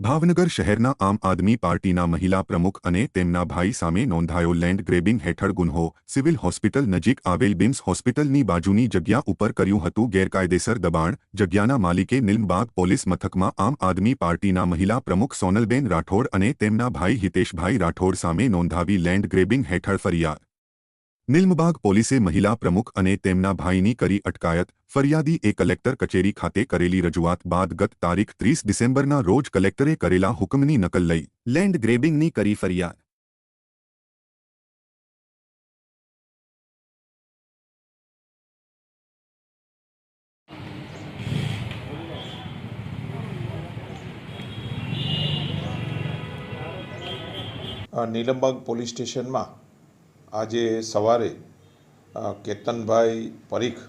ભાવનગર શહેરના આમ આદમી પાર્ટીના મહિલા પ્રમુખ અને તેમના ભાઈ સામે નોંધાયો લેન્ડ ગ્રેબિંગ હેઠળ ગુન્હો. સિવિલ હોસ્પિટલ નજીક આવેલ બિમ્સ હોસ્પિટલની બાજુની જગ્યા ઉપર કર્યું હતું ગેરકાયદેસર દબાણ. જગ્યાના માલિકે નિલમબાગ પોલીસ મથકમાં આમ આદમી પાર્ટીના મહિલા પ્રમુખ સોનલબેન રાઠોડ અને તેમના ભાઈ હિતેશભાઈ રાઠોડ સામે નોંધાવી લેન્ડ ગ્રેબિંગ હેઠળ ફરિયાદ. નિલમબાગ પોલીસે મહિલા પ્રમુખ અને તેમના ભાઈની કરી અટકાયત, ફરિયાદી એ કલેક્ટર કચેરી ખાતે કરેલી રજૂઆત બાદ ગત તારીખ ત્રીસ ડિસેમ્બરના રોજ કલેક્ટરે કરેલા હુકમની નકલ લઈ લેન્ડ ગ્રેબિંગની કરી ફરિયાદ. નીલમબાગ પોલીસ સ્ટેશનમાં આજે સવારે કેતનભાઈ પરીખ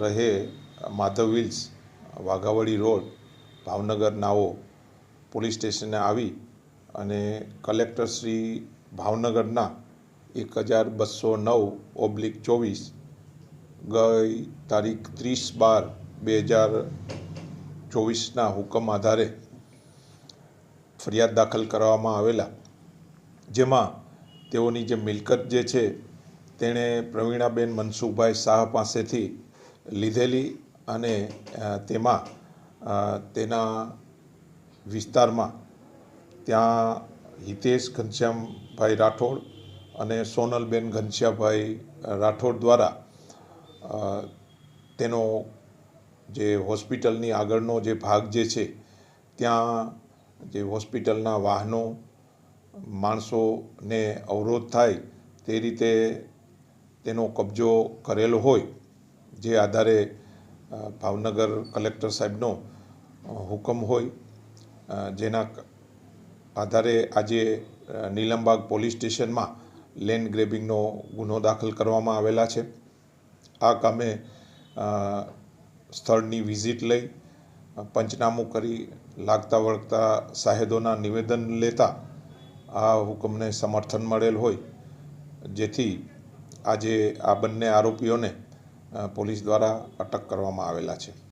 રહે માધવ વિલ્સ વાઘાવળી રોડ, ભાવનગર નાઓ પોલીસ સ્ટેશને આવી અને કલેક્ટર શ્રી ભાવનગરના એક હજાર બસો નવ ઓબ્લિક ચોવીસ ગઈ તારીખ ત્રીસ બાર બે હજાર ચોવીસના હુકમ આધારે ફરિયાદ દાખલ કરવામાં આવેલા, જેમાં તેઓની જે મિલકત જે છે, તેણે પ્રવીણાબેન મનસુખભાઈ શાહ પાસેથી લીધેલી અને તેમાં તેના વિસ્તારમાં ત્યાં હિતેશ ઘનશ્યામભાઈ રાઠોડ અને સોનલબેન ઘનશ્યામભાઈ રાઠોડ દ્વારા તેનો જે હોસ્પિટલની આગળનો જે ભાગ જે છે, ત્યાં જે હોસ્પિટલના વાહનો માણસોને અવરોધ થાય તે રીતે તેનો કબજો કરેલો હોય, જે આધારે ભાવનગર કલેક્ટર સાહેબનો હુકમ હોય જેના આધારે આજે નીલમબાગ પોલીસ સ્ટેશનમાં લેન્ડ ગ્રેબિંગનો ગુનો દાખલ કરવામાં આવેલા છે. આ કામે સ્થળની વિઝિટ લઈ પંચનામું કરી લાગતા વળગતા સાહેદોના નિવેદન લેતા આ હુકમને સમર્થન મળેલ હોય, જેથી આજે આ બંને આરોપીઓને પોલીસ દ્વારા અટક કરવામાં આવેલા છે.